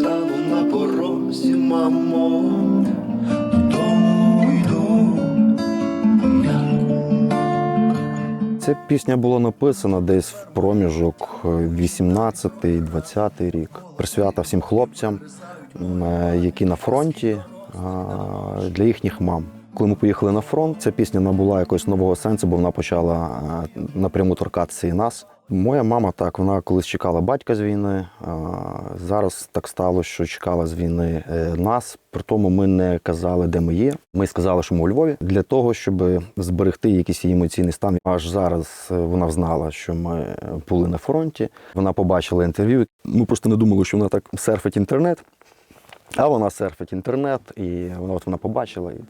стану на порозі, мамо, додому. Ця пісня була написана десь в проміжок 18-20 рік. Присвята всім хлопцям, е, які на фронті, для їхніх мам. Коли ми поїхали на фронт, ця пісня набула якогось нового сенсу, бо вона почала е, напряму торкатися і нас. Моя мама так, вона колись чекала батька з війни. Зараз так стало, що чекала з війни е, нас. При тому ми не казали, де ми є. Ми сказали, що ми у Львові для того, щоб зберегти якийсь її емоційний стан. Аж зараз е, вона взнала, що ми були на фронті. Вона побачила інтерв'ю. Ми просто не думали, що вона так серфить інтернет. А вона серфить інтернет, і вона от вона побачила. І,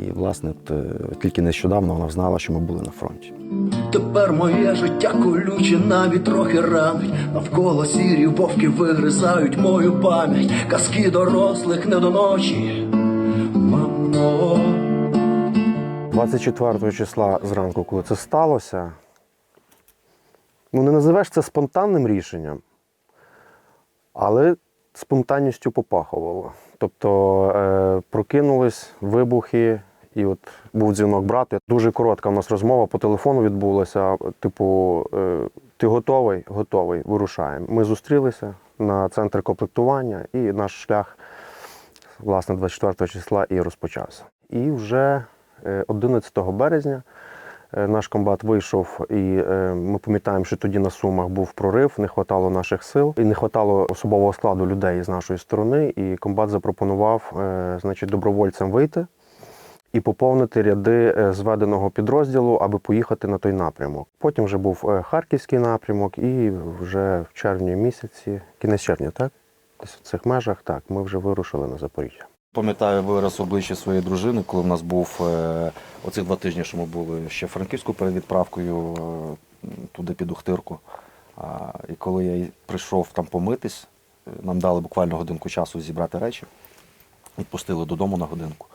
і власне, от, тільки нещодавно вона знала, що ми були на фронті. Тепер моє життя колюче, навіть трохи ранить. Навколо сірі вовки вигризають мою пам'ять. Казки дорослих не до ночі. Мамо. 24 числа зранку, коли це сталося, ну не називеш це спонтанним рішенням, але спонтанністю попахувало. Тобто е, прокинулись вибухи, і от був дзвінок брату. Дуже коротка у нас розмова по телефону відбулася. Типу, е, ти готовий? Готовий, вирушаємо. Ми зустрілися на центр комплектування, і наш шлях, власне, 24 числа і розпочався. І вже е, 11 березня наш комбат вийшов, і е, ми пам'ятаємо, що тоді на Сумах був прорив, не вистачало наших сил, і не вистачало особового складу людей з нашої сторони. І комбат запропонував е, значить, добровольцям вийти і поповнити ряди е, зведеного підрозділу, аби поїхати на той напрямок. Потім вже був е, харківський напрямок, і вже в червні місяці, кінець червня, так? Десь в цих межах, так, ми вже вирушили на Запоріжжя. Пам'ятаю вираз обличчя своєї дружини, коли в нас був е, оці два тижні, що ми були ще в Франківську перед відправкою е, туди під Ухтирку. І коли я прийшов там помитись, е, нам дали буквально годинку часу зібрати речі, відпустили додому на годинку.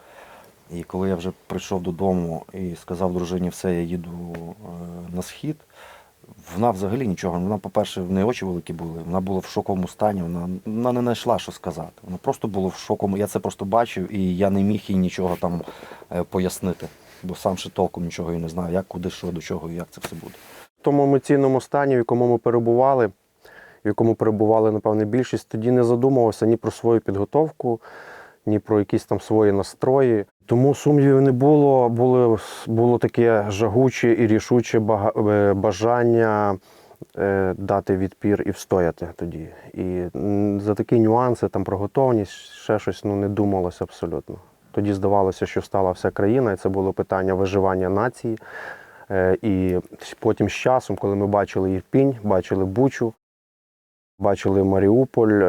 І коли я вже прийшов додому і сказав дружині, все, я їду на схід, вона взагалі нічого. Вона, по-перше, в неї очі великі були, вона була в шоковому стані, вона, вона не знайшла, що сказати. Вона просто була в шоковому. Я це просто бачив, і я не міг їй нічого там е, пояснити, бо сам ще толком нічого і не знаю, як, куди, що, до чого і як це все буде. В тому емоційному стані, в якому ми перебували, в якому перебували, напевне, більшість, тоді не задумувався ні про свою підготовку, ні про якісь там свої настрої. Тому сумнівів не було. Було, було таке жагуче і рішуче е, бажання е, дати відпір і встояти тоді. І за такі нюанси, там про готовність, ще щось ну, не думалося абсолютно. Тоді здавалося, що стала вся країна, і це було питання виживання нації. Е, І потім з часом, коли ми бачили Ірпінь, бачили Бучу, бачили Маріуполь,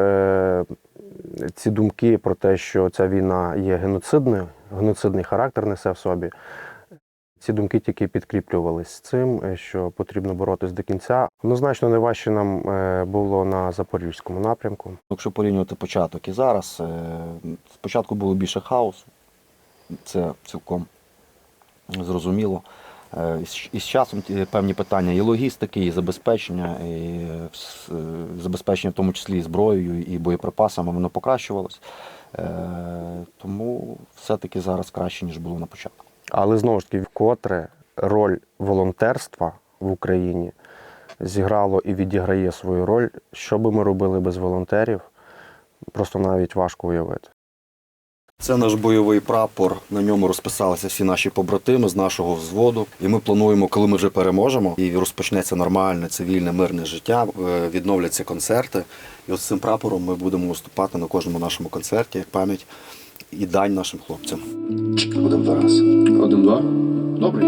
ці думки про те, що ця війна є геноцидною, геноцидний характер несе в собі. Ці думки тільки підкріплювалися цим, е, що потрібно боротись до кінця. Однозначно найважче нам е, було на запорізькому напрямку. Якщо порівнювати початок і зараз, е, спочатку було більше хаосу, це цілком зрозуміло. Е, і з- часом певні питання і логістики, і забезпечення, і е, е, забезпечення в тому числі і зброєю, і боєприпасами, воно покращувалось. Тому все-таки зараз краще, ніж було на початку. Але знову ж таки, вкотре роль волонтерства в Україні зіграло і відіграє свою роль. Що би ми робили без волонтерів, просто навіть важко уявити. Це наш бойовий прапор. На ньому розписалися всі наші побратими з нашого взводу. І ми плануємо, коли ми вже переможемо, і розпочнеться нормальне цивільне мирне життя, е, відновляться концерти. І от з цим прапором ми будемо виступати на кожному нашому концерті як пам'ять і дань нашим хлопцям. Один-два раз. Один-два. Добре.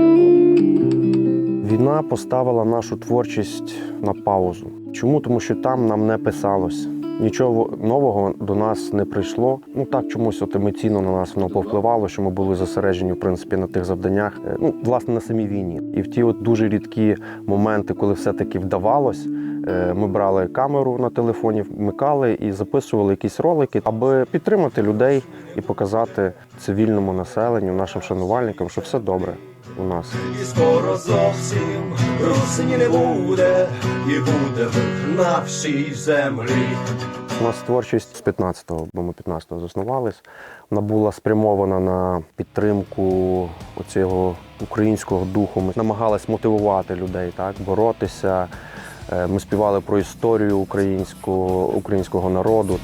Війна поставила нашу творчість на паузу. Чому? Тому що там нам не писалось. Нічого нового до нас не прийшло. Ну так чомусь от емоційно на нас воно повпливало, що ми були зосереджені в принципі на тих завданнях. е, Ну, власне, на самій війні. І в ті от дуже рідкі моменти, коли все-таки вдавалось, е, ми брали камеру на телефоні, вмикали і записували якісь ролики, аби підтримати людей і показати цивільному населенню, нашим шанувальникам, що все добре у нас. І скоро зовсім русині не буде, і буде на всій землі. У нас творчість з 15-го, бо ми 15-го заснувались. Вона була спрямована на підтримку оцього українського духу. Ми намагались мотивувати людей, так, боротися. Е, Ми співали про історію українського, українського народу.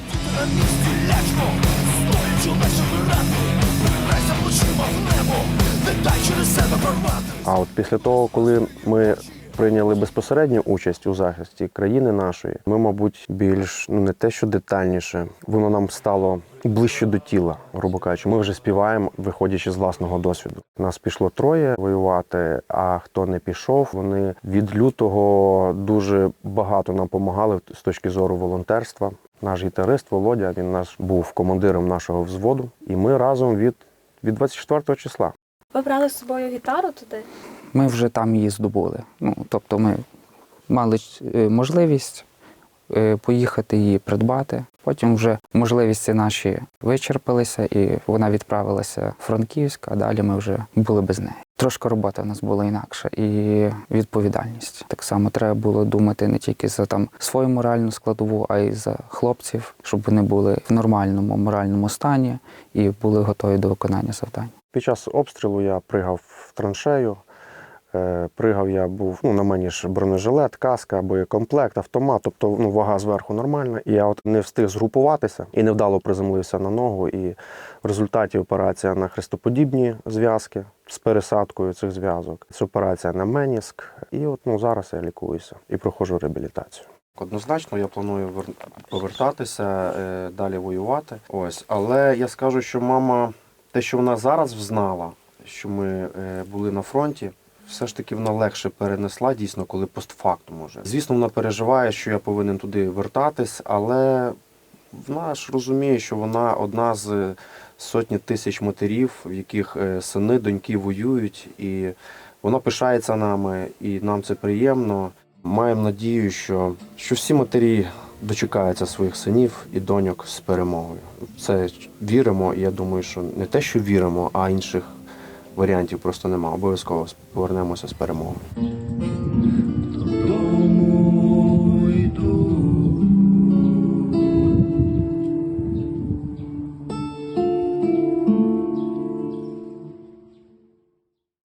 А от після того, коли ми прийняли безпосередню участь у захисті країни нашої, ми, мабуть, більш ну не те, що детальніше, воно нам стало ближче до тіла, грубо кажучи. Ми вже співаємо, виходячи з власного досвіду. Нас пішло троє воювати. А хто не пішов, вони від лютого дуже багато нам допомагали з точки зору волонтерства. Наш гітарист Володя, він наш був командиром нашого взводу, і ми разом від, від 24 числа. Ви брали з собою гітару туди? Ми вже там її здобули. Ну, тобто ми мали е, можливість е, поїхати її придбати. Потім вже можливості наші вичерпалися, і вона відправилася в Франківськ, а далі ми вже були без неї. Трошки робота в нас була інакша і відповідальність. Так само треба було думати не тільки за там свою моральну складову, а й за хлопців, щоб вони були в нормальному моральному стані і були готові до виконання завдань. Під час обстрілу я пригав в траншею. Е, Пригав я був, ну на мені ж бронежилет, каска, боєкомплект, автомат, тобто ну, вага зверху нормальна. І я от не встиг згрупуватися і невдало приземлився на ногу. І в результаті операція на хрестоподібні зв'язки з пересадкою цих зв'язок. Це операція на меніск. І от ну, зараз я лікуюся і проходжу реабілітацію. Однозначно, я планую повертатися, е, далі воювати. Ось, але я скажу, що мама, те, що вона зараз взнала, що ми е, були на фронті, все ж таки вона легше перенесла дійсно, коли постфактум уже. Звісно, вона переживає, що я повинен туди вертатись, але вона ж розуміє, що вона одна з сотні тисяч матерів, в яких е, сини, доньки воюють, і вона пишається нами, і нам це приємно. Маємо надію, що, що всі матері дочекаються своїх синів і доньок з перемогою. Це віримо, і я думаю, що не те, що віримо, а інших варіантів просто нема. Обов'язково повернемося з перемогою.